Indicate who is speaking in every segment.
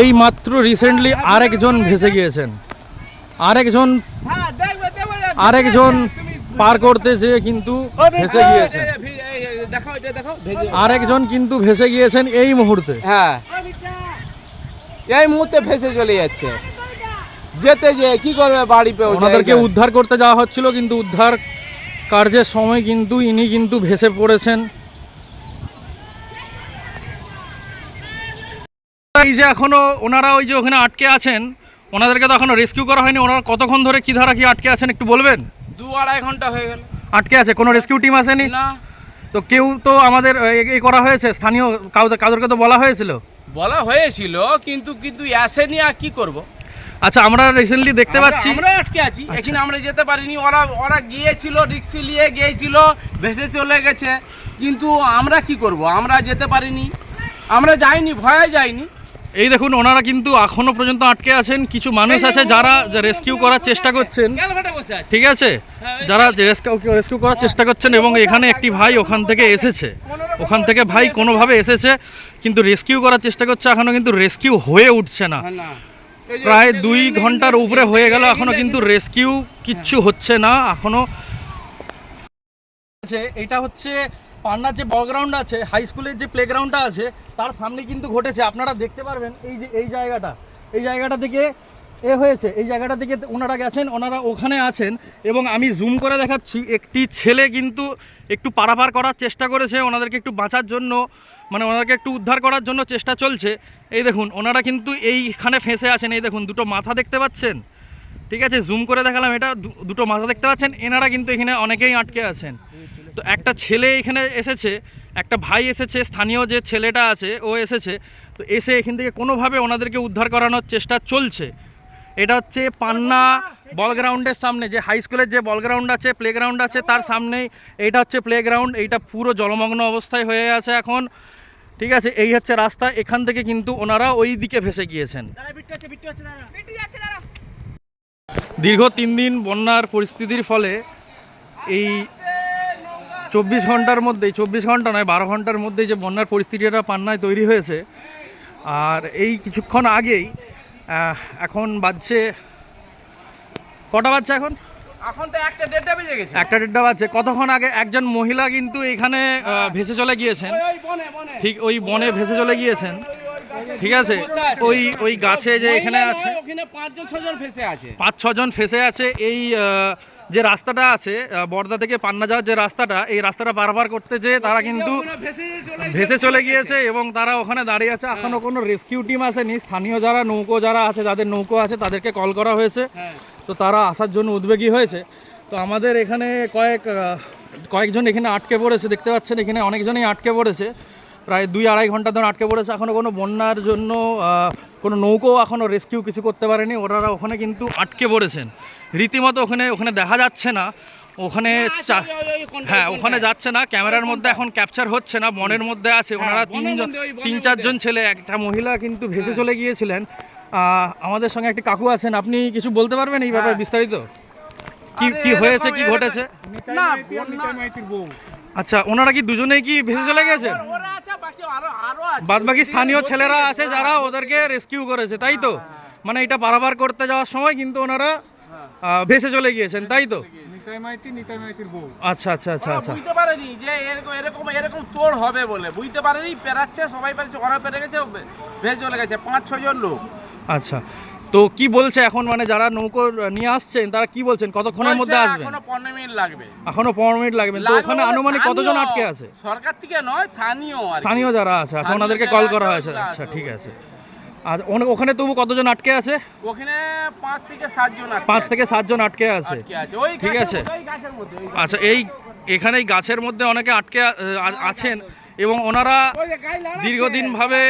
Speaker 1: এই মাত্র রিসেন্টলি আরেকজন ভেসে গিয়েছেন। আরেকজন আরেকজন পার করতে যেয়ে কিন্তু ভেসে গিয়েছেন আরেকজন কিন্তু ভেসে গিয়েছেন এই মুহূর্তে।
Speaker 2: হ্যাঁ। এই মুহূর্তে ভেসে চলে যাচ্ছে। যেতে যে কি করবে বাড়ি পেয়ে
Speaker 1: ওনাদেরকে উদ্ধার করতে যাওয়া হচ্ছিল কিন্তু উদ্ধার কার্যের সময় কিন্তু ইনি কিন্তু ভেসে পড়েছেন। এই যে এখনও ওনারা ওই যে ওখানে আটকে আছেন ওনাদেরকে তো এখনও রেস্কিউ করা হয়নি ওনারা কতক্ষণ ধরে কি ধারা কি আটকে আছেন একটু বলবেন?
Speaker 2: দু আড়াই ঘণ্টা হয়ে গেল।
Speaker 1: আটকে আছে কোনো রেস্কিউ টিম আসেনি?
Speaker 2: না।
Speaker 1: তো কেউ তো আমাদের এ- এ করা হয়েছে স্থানীয় কাউ- কাউদেরকে তো বলা হয়েছিল?
Speaker 2: বলা হয়েছিল কিন্তু কিন্তু আসেনি আর কি করব?
Speaker 1: আচ্ছা আমরা রিসেন্টলি দেখতে পাচ্ছি
Speaker 2: আমরা আটকে আছি এখানে আমরা যেতে পারিনি ওরা ওরা গিয়েছিল রিক্সি নিয়ে গিয়েছিল ভেসে চলে গেছে। কিন্তু আমরা কি করব? আমরা যেতে পারিনি আমরা যাইনি ভয়ে যাইনি।
Speaker 1: এই দেখুন ওনারা কিন্তু এখনও পর্যন্ত আটকে আছেন। কিছু মানুষ আছে যারা রেস্কিউ করার চেষ্টা করছেন। ঠিক আছে? যারা রেস্কিউ রেস্কিউ করার চেষ্টা করছেন এবং এখানে একটি ভাই ওখান থেকে এসেছে। ওখান থেকে ভাই কোনোভাবে এসেছে কিন্তু রেস্কিউ করার চেষ্টা করছে এখনও কিন্তু রেস্কিউ হয়ে উঠছে না। প্রায় দুই ঘণ্টার উপরে হয়ে গেল এখনও কিন্তু রেস্কিউ কিচ্ছু হচ্ছে না এখনও। আছে এটা হচ্ছে পান্নার যে বল গ্রাউন্ড আছে হাই স্কুলের যে প্লে গ্রাউন্ডটা আছে, তার সামনে কিন্তু ঘটেছে। আপনারা দেখতে পারবেন এই যে, এই জায়গাটা। এই জায়গাটা থেকে এ হয়েছে। এই জায়গাটা থেকে ওনারা গেছেন, ওনারা ওখানে আছেন এবং আমি জুম করে দেখাচ্ছি, একটি ছেলে কিন্তু একটু পারাপার করার চেষ্টা করেছে, ওনাদেরকে একটু বাঁচার জন্য মানে ওনাদেরকে একটু উদ্ধার করার জন্য চেষ্টা চলছে। এই দেখুন, ওনারা কিন্তু এইখানে ফেঁসে আছেন। এই দেখুন, দুটো মাথা দেখতে পাচ্ছেন? ঠিক আছে জুম করে দেখালাম এটা। দুটো মাথা দেখতে পাচ্ছেন। এনারা কিন্তু এখানে অনেকেই আটকে আছেন। তো একটা ছেলে এখানে এসেছে, একটা ভাই এসেছে, স্থানীয় যে ছেলেটা আছে, ও এসেছে, তো এসে এখান থেকে কোনোভাবে ওনাদেরকে উদ্ধার করানোর চেষ্টা চলছে। এটা হচ্ছে পান্না বল গ্রাউন্ডের সামনে, যে হাই স্কুলের যে বল গ্রাউন্ড আছে প্লে গ্রাউন্ড আছে, তার সামনেই এইটা হচ্ছে প্লে গ্রাউন্ড এইটা পুরো জলমগ্ন অবস্থায় হয়ে আছে এখন। ঠিক আছে, এই হচ্ছে রাস্তা, এখান থেকে কিন্তু ওনারা ওই দিকে ভেসে গিয়েছেন। দীর্ঘ তিন দিন বন্যার পরিস্থিতির ফলে এই চব্বিশ ঘণ্টার মধ্যেই চব্বিশ ঘণ্টা নয় বারো ঘণ্টার মধ্যেই যে বন্যার পরিস্থিতিটা পান্নায় তৈরি হয়েছে। আর এই কিছুক্ষণ আগেই এখন বাজছে কটা বাজছে এখন?
Speaker 2: এখন তো একটা দেড়টা বেজে গেছে।
Speaker 1: একটা দেড়টা বাজছে। কতক্ষণ আগে একজন মহিলা কিন্তু এখানে ভেসে চলে গিয়েছেন? ঠিক ওই বনে ভেসে চলে গিয়েছেন। ঠিক আছে? ওই ওই গাছে যে এখানে আছে
Speaker 2: ওখানে পাঁচজন ছজন ফেসে আছে।
Speaker 1: পাঁচ ছজন ফেসে আছে। এই যে রাস্তাটা আছে বর্দা থেকে পান্না যাওয়ার যে রাস্তাটা এই রাস্তাটা বারবার করতে যেয়ে তারা কিন্তু
Speaker 2: ভেসে চলে
Speaker 1: গিয়েছে এবং তারা ওখানে দাঁড়িয়ে আছে। এখনও কোনো রেস্কিউ টিম আসেনি। স্থানীয় যারা নৌকো যারা আছে যাদের নৌকো আছে তাদেরকে কল করা হয়েছে।
Speaker 2: হ্যাঁ।
Speaker 1: তো তারা আসার জন্য উদ্বেগী হয়েছে। তো আমাদের এখানে কয়েক কয়েকজন এখানে আটকে পড়েছে। দেখতে পাচ্ছেন এখানে অনেকজনই আটকে পড়েছে। প্রায় দুই আড়াই ঘণ্টা ধরে আটকে পড়েছে। এখনও কোনো বন্যার জন্য কোনো নৌকো এখনও রেস্কিউ কিছু করতে পারেনি। ওনারা ওখানে কিন্তু আটকে পড়েছেন। রীতিমতো ওখানে ওখানে দেখা যাচ্ছে না। ওখানে
Speaker 2: কোনটা,
Speaker 1: হ্যাঁ ওখানে যাচ্ছে না। ক্যামেরার মধ্যে এখন ক্যাপচার হচ্ছে না বনের মধ্যে আছে। ওনারা
Speaker 2: হ্যাঁ,
Speaker 1: তিনজন
Speaker 2: ওই বনের
Speaker 1: তিন চারজন ছেলে একটা মহিলা কিন্তু ভেসে চলে গিয়েছিলেন। আমাদের সঙ্গে একটি কাকু আছেন। আপনি কিছু বলতে পারবেন এই ব্যাপারে
Speaker 2: হ্যাঁ।
Speaker 1: বিস্তারিত? কি কি হয়েছে কি ঘটেছে?
Speaker 2: না
Speaker 1: আচ্ছা ওনারা কি দুজনেই কি ভেসে চলে গেছেন
Speaker 2: ওরা- ওরা আছে বাকি আরও আরও আছে।
Speaker 1: বাদ বাকি স্থানীয় ছেলেরা আছে যারা ওদেরকে রেস্কিউ করেছে তাই তো? মানে এটা বারবার করতে যাওয়ার সময় কিন্তু ওনারা ভেসে চলে গিয়েছেন তাই তো? আচ্ছা আচ্ছা আচ্ছা আচ্ছা।
Speaker 2: বুঝতে পারেনি যে এরকম এরকম এরকম তোর হবে বলে। বুঝতে পারেনি পেরাচ্ছে সবাই পেরেছে ওরা পেরে গেছে ভেসে চলে গেছে পাঁচ ছজন লোক।
Speaker 1: আচ্ছা। তো কি বলছে এখন? মানে যারা নৌকো নিয়ে আসছেন তারা কি বলছেন? কতক্ষণের মধ্যে আসবেন?
Speaker 2: এখনও পনেরো মিনিট লাগবে।
Speaker 1: এখনও পনেরো মিনিট লাগবে। তো ওখানে আনুমানিক কতজন আটকে আছে?
Speaker 2: সরকার থেকে নয় স্থানীয় আর
Speaker 1: স্থানীয় যারা আছে আচ্ছা ওনাদেরকে কল করা হয়েছে। আচ্ছা ঠিক আছে। আর ওখানে তবু কতজন আটকে আছে?
Speaker 2: ওখানে পাঁচ থেকে সাতজন
Speaker 1: পাঁচ। থেকে সাতজন আটকে আছে। ঠিক আছে।
Speaker 2: ওই গাছের মধ্যে
Speaker 1: আচ্ছা এই এখানে এই গাছের মধ্যে অনেকে আটকে আছেন। এবং ওনারা
Speaker 2: ওই যে গায়ে লাগাচ্ছে।
Speaker 1: দীর্ঘদিন ভাবে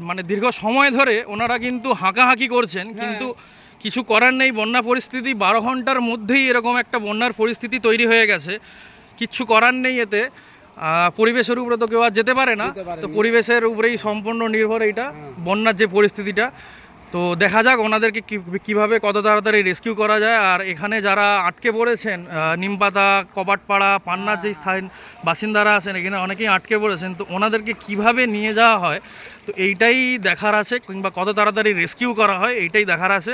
Speaker 1: মানে দীর্ঘ সময় ধরে ওনারা কিন্তু হাঁকাহাঁকি করছেন
Speaker 2: হ্যাঁ।
Speaker 1: কিন্তু কিছু করার নেই। বন্যা পরিস্থিতি বারো ঘণ্টার মধ্যেই এরকম একটা বন্যার পরিস্থিতি তৈরি হয়ে গেছে। কিচ্ছু করার নেই এতে। পরিবেশের উপরে তো কেউ আর যেতে পারে না। তো পরিবেশের উপরেই সম্পূর্ণ নির্ভর এইটা বন্যার যে পরিস্থিতিটা। তো দেখা যাক ওনাদেরকে কি- কীভাবে কত তাড়াতাড়ি রেস্কিউ করা যায়। আর এখানে যারা আটকে পড়েছেন নিমপাতা কবাটপাড়া পান্নার যে স্থান বাসিন্দারা আছেন এখানে অনেকেই আটকে পড়েছেন তো ওনাদেরকে কীভাবে নিয়ে যাওয়া হয়? তো এইটাই দেখার আছে কিংবা কত তাড়াতাড়ি রেস্কিউ করা হয় এইটাই দেখার আছে।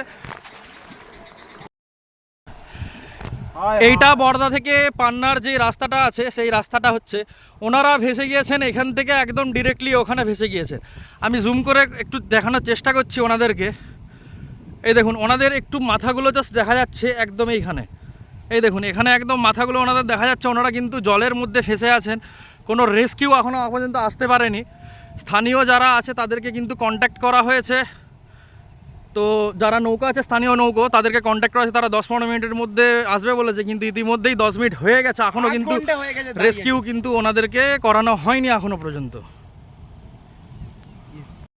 Speaker 1: এইটা বর্দা থেকে পান্নার যে রাস্তাটা আছে, সেই রাস্তাটা হচ্ছে, ওনারা ভেসে গিয়েছেন এখান থেকে একদম ডিরেক্টলি ওখানে ভেসে গিয়েছে আমি জুম করে একটু দেখানোর চেষ্টা করছি ওনাদেরকে। এই দেখুন, ওনাদের একটু মাথাগুলো জাস্ট দেখা যাচ্ছে একদম এইখানে। এই দেখুন, এখানে একদম মাথাগুলো ওনাদের দেখা যাচ্ছে, ওনারা কিন্তু জলের মধ্যে ফেসে আছেন। কোনো রেস্কিউ এখনও পর্যন্ত আসতে পারেনি। স্থানীয় যারা আছে, তাদেরকে কিন্তু কন্ট্যাক্ট করা হয়েছে। তো যারা নৌকা আছে স্থানীয় নৌকো তাদেরকে কন্ট্যাক্ট করা তারা দশ পনেরো মিনিটের মধ্যে আসবে বলেছে কিন্তু ইতিমধ্যেই দশ মিনিট হয়ে গেছে। এখনও কিন্তু রেস্কিউ কিন্তু ওনাদেরকে করানো হয়নি এখনও পর্যন্ত।